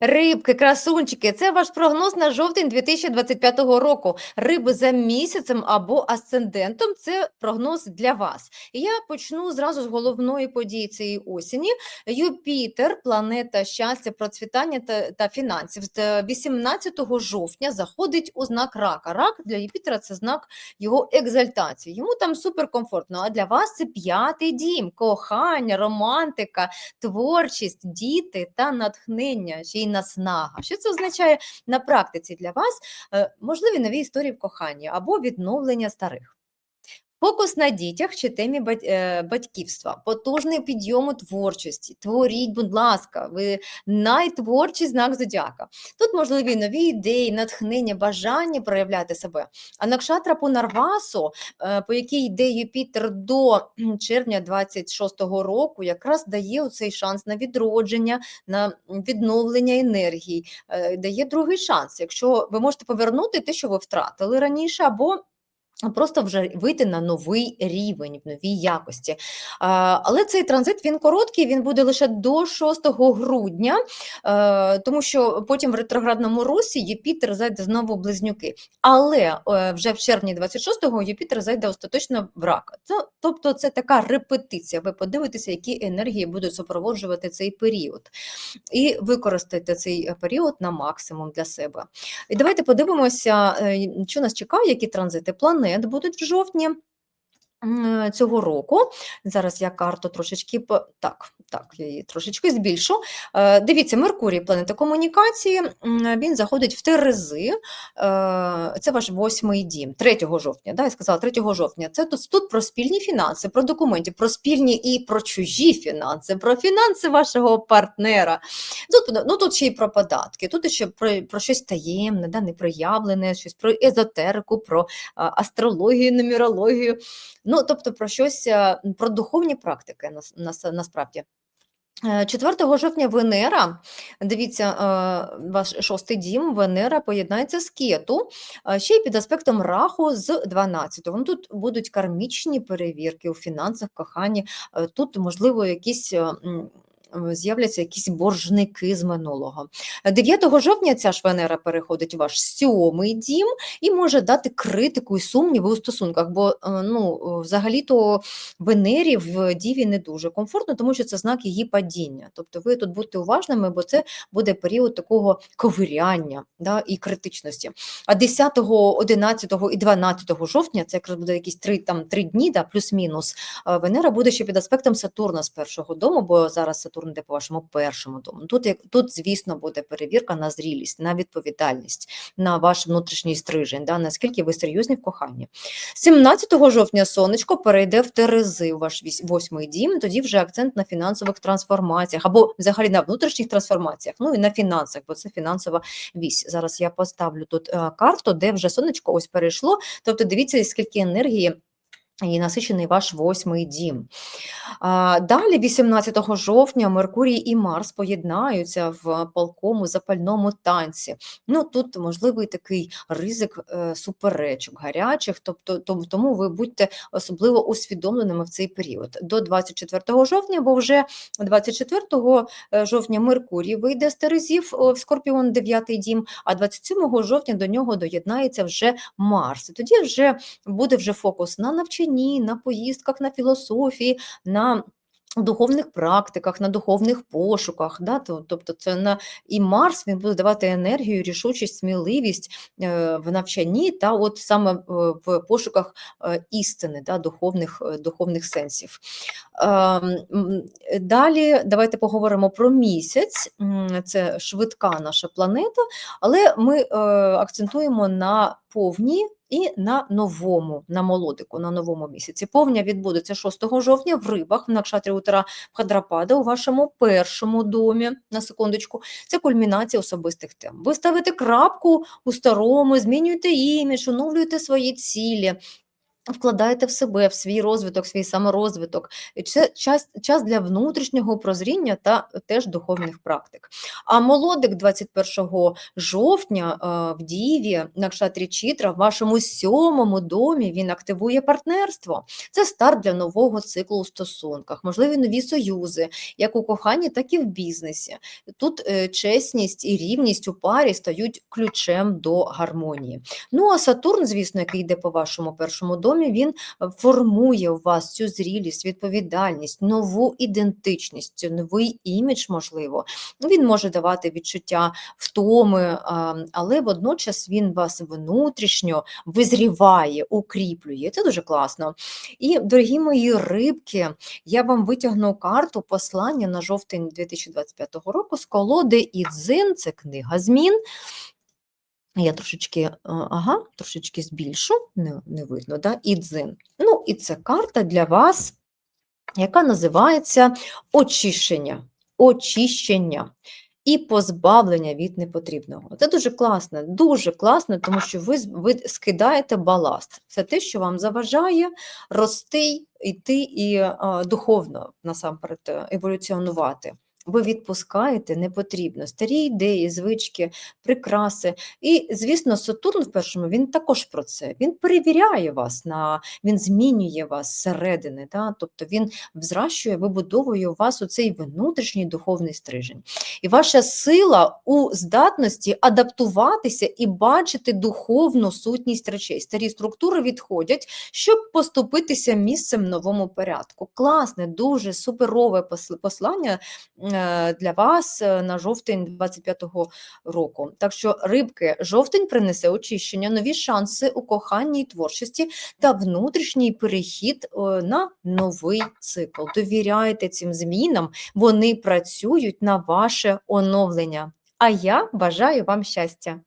Рибки, красунчики, це ваш прогноз на жовтень 2025 року. Риби за місяцем або асцендентом це прогноз для вас. Я почну зразу з головної події цієї осені. Юпітер, планета щастя, процвітання та, та фінансів, з 18 жовтня заходить у знак рака. Рак для Юпітера це знак його екзальтації. Йому там суперкомфортно. А для вас це п'ятий дім, кохання, романтика, творчість, діти та натхнення. Ще й наснага. Що це означає на практиці для вас? Е, Можливі нові історії в коханні або відновлення старих. Фокус на дітях чи темі е, батьківства, потужний підйом у творчості. Творіть, будь ласка, ви найтворчий знак зодіака. Тут можливі нові ідеї, натхнення, бажання проявляти себе. А накшатра Пунарвасу, е, по якій йде Юпітер до червня 26-го року, якраз дає цей шанс на відродження, на відновлення енергії, е, дає другий шанс. Якщо ви можете повернути те, що ви втратили раніше, або Просто вже вийти на новий рівень, в новій якості. Але цей транзит він короткий, він буде лише до 6 грудня, е, тому що потім в ретроградному русі Юпітер зайде знову в близнюки. Але е, вже в червні 26-го Юпітер зайде остаточно в рака. Це, тобто це така репетиція. Ви подивитеся, які енергії будуть супроводжувати цей період. І використайте цей період на максимум для себе. І давайте подивимося, е, що нас чекає, які транзити планет будуть в жовтні. Цього року зараз я карту трошечки так, так, я її трошечки збільшу. Е, Дивіться, Меркурій, планета комунікації, він заходить в Терези. е, Це ваш восьмий дім, 3 жовтня. Да, я сказала 3 жовтня. Це тут, тут про спільні фінанси, про документи, про спільні і про чужі фінанси, про фінанси вашого партнера. Тут, ну, тут ще й про податки, тут ще про, про щось таємне, да, непроявлене, щось про езотерику, про астрологію, нумерологію. Ну, тобто про щось, про духовні практики нас, нас, насправді. Е, 4 жовтня Венера, дивіться, е, ваш шостий дім, Венера поєднається з Кету, е, ще й під аспектом Раху з 12-го. Ну, Тут будуть кармічні перевірки у фінансах, коханні, е, тут, можливо, якісь е, е, з'являться якісь боржники з минулого. 9 жовтня ця ж Венера переходить у ваш сьомий дім і може дати критику і сумніви у стосунках, бо е, ну, е, взагалі-то Венері в Діві не дуже комфортно, тому що це знак її падіння. Тобто ви тут будьте уважними, бо це буде період такого ковиряння да, і критичності. А 10, 11 і 12 жовтня, це якраз буде якісь три, там, три дні, да, плюс-мінус, е, Венера буде ще під аспектом Сатурна з першого дому, бо зараз Сатурн йде по вашому першому дому. Тут, як- тут звісно, буде перевірка на зрілість, на відповідальність, на ваш внутрішній стрижень, да, наскільки ви серйозні в коханні. 17 жовтня сонечко перейде в Терези, у ваш восьмий дім, тоді вже акцент на фінансових трансформаціях або взагалі на внутрішніх трансформаціях, ну і на фінансах, бо це фінансова вісь. Зараз я поставлю тут е, карту, де вже сонечко ось перейшло. Тобто дивіться, скільки енергії. І насичений ваш восьмий дім. Далі, 18 жовтня, Меркурій і Марс поєднаються в палкому запальному танці. Ну тут можливий такий ризик е, суперечок гарячих, тобто тому ви будьте особливо усвідомленими в цей період. До 24 жовтня, бо вже 24 е, жовтня Меркурій вийде з Терезів в Скорпіон 9 дім, а 27 жовтня до нього доєднається вже Марс. Тоді вже буде вже фокус на навчанні, на поїздках, на філософії, на духовних практиках, на духовних пошуках. Да? Тобто це на і Марс він буде давати енергію, рішучість, сміливість е, в навчанні та от саме е, в пошуках е, істини, да? духовних, духовних сенсів. Ем, Далі давайте поговоримо про місяць. Це швидка наша планета, але ми акцентуємо на повні і на новому, на молодику, на новому місяці. Повня відбудеться 6 жовтня в рибах в накшатрі утра в Хадрапада у вашому першому домі. На секундочку, це кульмінація особистих тем. Ви ставите крапку у старому, змінюєте імідж, оновлюєте свої цілі. Вкладайте в себе, в свій розвиток, свій саморозвиток. Це час, час для внутрішнього прозріння та теж духовних практик. А молодик 21 жовтня в Діві на кшатрі Чітра в вашому сьомому домі він активує партнерство. Це старт для нового циклу у стосунках, можливі нові союзи, як у коханні, так і в бізнесі. Тут е, чесність і рівність у парі стають ключем до гармонії. Ну а Сатурн, звісно, який йде по вашому першому домі, він е, формує у вас цю зрілість, відповідальність, нову ідентичність, новий імідж, можливо. Він може давати відчуття втоми, але водночас він вас внутрішньо визріває, укріплює. Це дуже класно. І, дорогі мої рибки, я вам витягну карту послання на жовтень 2025 року з колоди Ідзин, це книга змін. Я трошечки, е, ага, трошечки збільшу, не, не видно, да? Ідзин. Ну, і це карта для вас, яка називається очищення. Очищення і позбавлення від непотрібного. Це дуже класно, дуже класно, тому що ви, ви скидаєте баласт. Це те, що вам заважає рости, йти і а, духовно насамперед е, еволюціонувати. Ви відпускаєте не потрібно старі ідеї, звички, прикраси. І, звісно, Сатурн в першому він також про це. Він перевіряє вас на він змінює вас зсередини. Да? Тобто він взращує, вибудовує у вас оцей внутрішній духовний стрижень. І ваша сила у здатності адаптуватися і бачити духовну сутність речей. Старі структури відходять, щоб поступитися місцем новому порядку. Класне, дуже суперове пос- послання для вас е, на жовтень 25-го року. Так що, рибки, жовтень принесе очищення, нові шанси у коханні і творчості та внутрішній перехід е, на новий цикл. Довіряйте цим змінам, вони працюють на ваше оновлення. А я бажаю вам щастя.